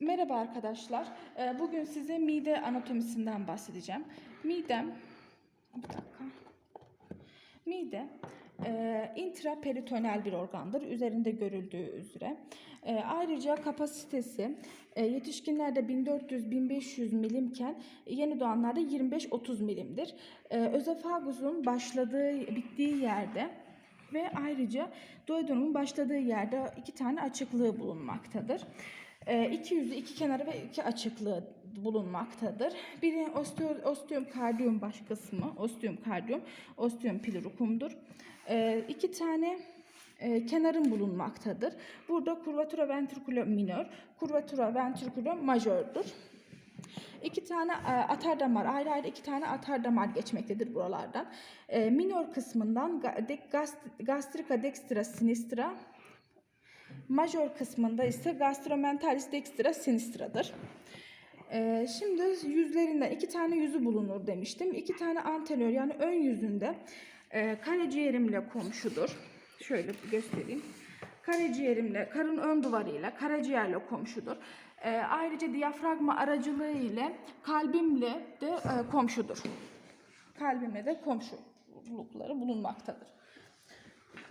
Merhaba arkadaşlar. Ee, Bugün size mide anatomisinden bahsedeceğim. Midem, bir dakika. Mide e, intraperitoneal bir organdır. Üzerinde görüldüğü üzere. E, ayrıca kapasitesi e, yetişkinlerde 1400-1500 milimken yeni doğanlarda 25-30 milimdir. E, özefagusun başladığı, bittiği yerde ve ayrıca duodenum başladığı yerde iki tane açıklığı bulunmaktadır. E, iki yüzü, iki kenarı ve iki açıklığı bulunmaktadır. Biri osteo, osteum cardium baş kısmı, osteum cardium, osteum pluricum'dur. E, iki tane e, kenarın bulunmaktadır. Burada curvatura ventricular minor, curvatura ventricular majördür. İki tane e, atar damar, ayrı ayrı iki tane atar damar geçmektedir buralardan. E, minor kısmından gast- gastrica dextra sinistra, majör kısmında ise gastromentalis dextra sinistradır. E, şimdi yüzlerinden iki tane yüzü bulunur demiştim. İki tane anterior yani ön yüzünde e, karaciğerimle komşudur. Şöyle göstereyim. Karaciğerimle, karın ön duvarıyla, karaciğerle komşudur. E, ayrıca diyafragma aracılığı ile kalbimle de e, komşudur. Kalbimle de komşulukları bulunmaktadır.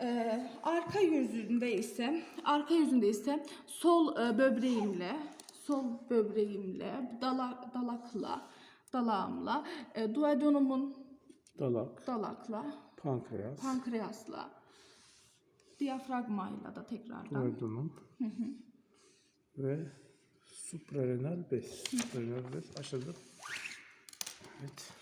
E, arka yüzünde ise, arka yüzünde ise sol e, böbreğimle, sol böbreğimle, dalak, dalakla, dalağımla, e, duodenumun Dalak, dalakla, pankreas, pankreasla, diyafragmayla da tekrardan. duodenum ve suprarenal bez. Suprarenal bez aşağıda. Evet.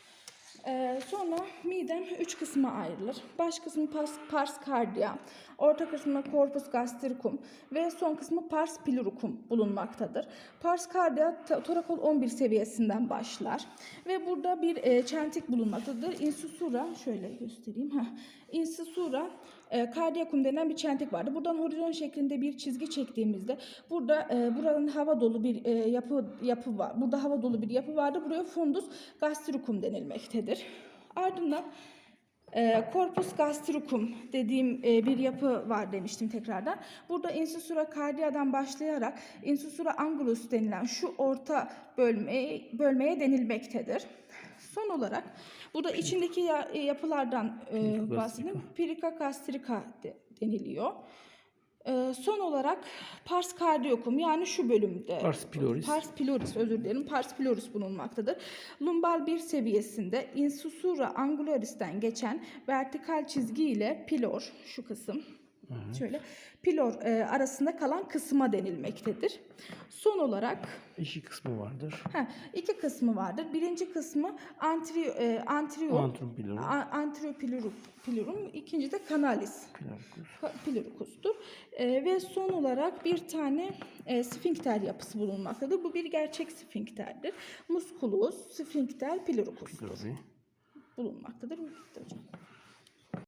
Ee, sonra midem üç kısma ayrılır. Baş kısmı pars, pars cardia, orta kısmı corpus gastricum ve son kısmı pars pluricum bulunmaktadır. Pars cardia torakol 11 seviyesinden başlar ve burada bir e, çentik bulunmaktadır. Insusura şöyle göstereyim. Heh. Insusura e, cardiacum denen bir çentik vardı. Buradan horizon şeklinde bir çizgi çektiğimizde burada e, buranın hava dolu bir e, yapı yapı var. Burada hava dolu bir yapı vardı. Buraya fundus gastricum denilmektedir. Ardından e, corpus gastricum dediğim e, bir yapı var demiştim tekrardan. Burada insusura cardiadan başlayarak insusura angulus denilen şu orta bölmeye, bölmeye denilmektedir. Son olarak burada içindeki ya- e, yapılardan e, bahsedeyim. Pirika gastrika de- deniliyor. E, son olarak pars cardiacum yani şu bölümde Pars piloris. Pars piloris özür dilerim. Pars piloris bulunmaktadır. Lumbal bir seviyesinde insusura angularis'ten geçen vertikal çizgi ile pilor şu kısım şöyle pilor e, arasında kalan kısma denilmektedir. Son olarak İki kısmı vardır. Ha, iki kısmı vardır. Birinci kısmı antri, e, anterior, Antrum pilorum. a- anterior pilorum, pilorum, ikinci de canalis Pilaricus. ka- piloricus'tur. E, ve son olarak bir tane e, sfinkter yapısı bulunmaktadır. Bu bir gerçek sfinkterdir. Musculus, sfinkter, piloricus Pylori. bulunmaktadır. Bitti hocam.